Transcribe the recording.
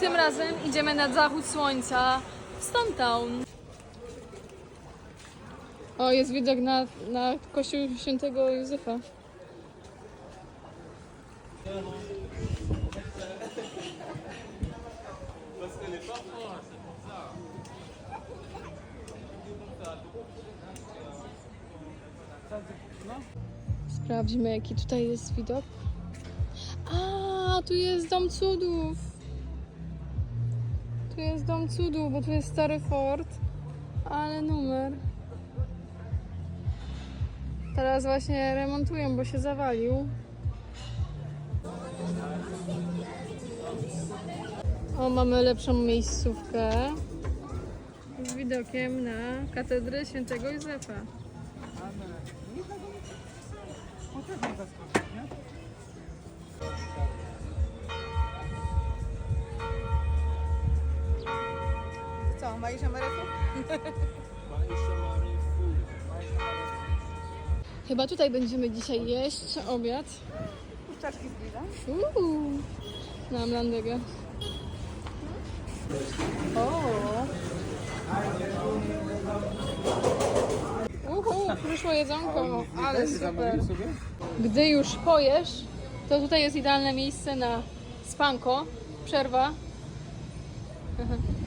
tym razem idziemy na zachód słońca w Stone Town. O, jest widok na, na kościół świętego Józefa. Sprawdźmy, jaki tutaj jest widok. A, tu jest dom cudów. Tu jest dom cudów, bo tu jest stary fort. Ale numer. Teraz właśnie remontują, bo się zawalił. O, mamy lepszą miejscówkę z widokiem na katedrę świętego Józefa. Co, Marisza Marefu? Chyba tutaj będziemy dzisiaj jeść obiad. Kurczaczki z grilla. Uuu, na Amlandegę. O! Uhu, przyszło jedzonko, ale super. Gdy już pojesz, to tutaj jest idealne miejsce na spanko, przerwa.